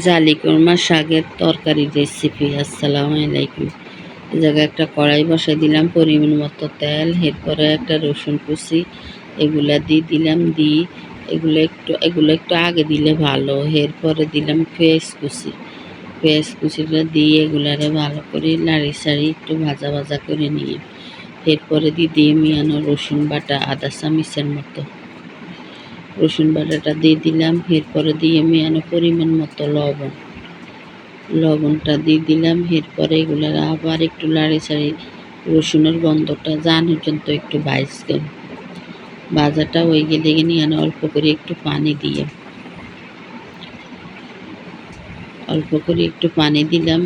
জালি কোরমা শাকের তরকারি রেসিপি আসসালামু আলাইকুম। এই জায়গায় একটা কড়াই বসাই দিলাম, পরিমাণ মতো তেল, এরপরে একটা রসুন কুচি, এগুলা দিয়ে দিলাম দিই এগুলো একটু এগুলো একটু আগে দিলে ভালো, এরপরে দিলাম পেঁয়াজ কুচি। পেঁয়াজ কুচিটা দিয়ে এগুলারে ভালো করে নাড়ি সাড়ি একটু ভাজা ভাজা করে নিয়ে, এরপরে দিয়ে দিয়ে মিয়ানো রসুন বাটা, আদা চামিচের মতো। রসুন বাটাটা দিয়ে দিলাম, এরপরে দিয়ে মেয়ানো পরিমাণ মতো লবণ। লবণটা দিয়ে দিলাম, এরপরে এগুলো আবার একটু লাড়ি ছাড়ি রসুনের গন্ধটা জান পর্যন্ত একটু বাইসকেন ভাজাটা ওই গেলে নিয়ে অল্প করে একটু পানি দিয়ে অল্প করে একটু পানি দিলাম।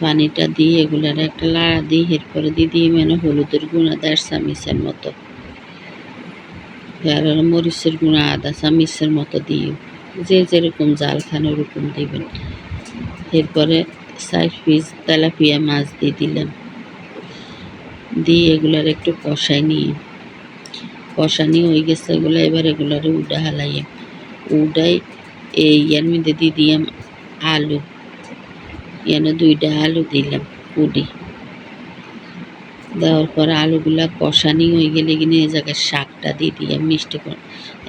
পানিটা দিয়ে এগুলার একটা লাড়া দিই এরপরে দিয়ে দিয়ে মানে হলুদের গুঁড়া দেড় চামিচের মতো। আর মরিচের গুঁড়া আদা চামিচের মতো দিয়ে যে যেরকম জাল খান ওরকম দিবেন। এরপরে সাইড পিস তেলাপিয়া মাছ দিয়ে দিলাম। দিয়ে এগুলার একটু কষাই নিয়ে কষানি হয়ে গেছে এগুলো এবার এগুলার উডা হালাইয়ে উডাই এই ইয়ার মধ্যে দিয়ে দিলাম আলু। ইয়ানো দুইটা আলু দিলাম কুড়ি দেওয়ার পর আলুগুলা কষানি হয়ে গেলে কিনে এই জায়গায় শাকটা দিয়ে দিয়ে মিষ্টি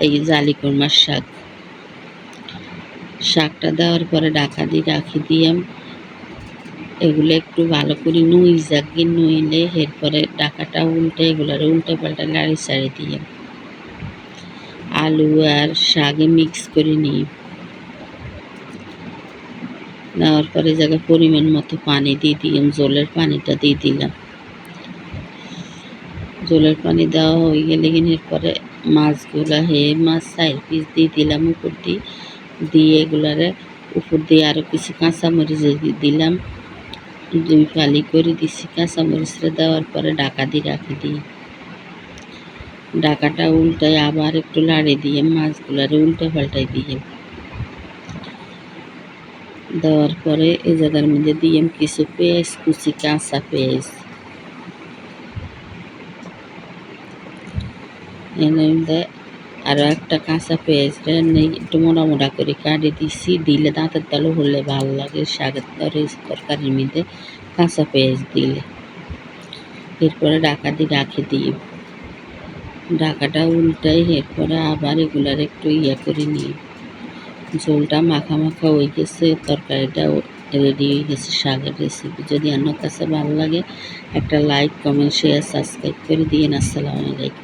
এই জালি কোরমার শাক। শাকটা দেওয়ার পরে ডাকা দিয়ে রাখি দিয়াম এগুলো একটু ভালো করে নুই যাকে নুইলে এরপরে ডাকাটা উল্টে, এগুলোর উল্টে পাল্টে লাড়ি সাড়ি দিয়ে আলু আর শাকে মিক্স করে নিই। নেওয়ার পরে জায়গায় পরিমাণ মতো পানি দিয়ে দিলাম, জলের পানিটা দিয়ে দিলাম। জলের পানি দেওয়া হয়ে গেলে কিনে পরে মাছগুলা হে মাছ সাইড পিস দিয়ে দিলাম উপর দিয়ে দিয়ে এগুলারে উপর দিয়ে আরও কিছু কাঁচামরিচ দিলাম। দুই ফালি করে দিছি কাঁচামরিচটা দেওয়ার পরে ডাকা দিয়ে রাখি দিই। ডাকাটা উল্টাই আবার একটু লাড়ি দিয়ে মাছগুলারে উল্টে পাল্টাই দিয়ে দেওয়ার পরে এই জায়গার মধ্যে দিয়ে কিছু পেঁয়াজ কুচি কাঁচা পেঁয়াজ এনে আরও একটা কাঁচা পেঁয়াজটা নেই, একটু মোটা মোটা করে কাটি দিছি, দিলে দাঁতের তালু হলে ভালো লাগে, শাকের তরকারির মধ্যে কাঁচা পেঁয়াজ দিলে। এরপরে ডাকা দিয়ে রাখে দিই। ডাকাটা উল্টাই, এরপরে আবার এগুলার একটু ইয়ে করে নিই। ঝোলটা মাখা মাখা হয়ে গেছে, তরকারিটা রেডি হয়ে গেছে, শাকের রেসিপি যদি অন্য কাছে ভালো লাগে, একটা লাইক কমেন্ট শেয়ার সাবস্ক্রাইব করে দিন আসসালামু আলাইকুম।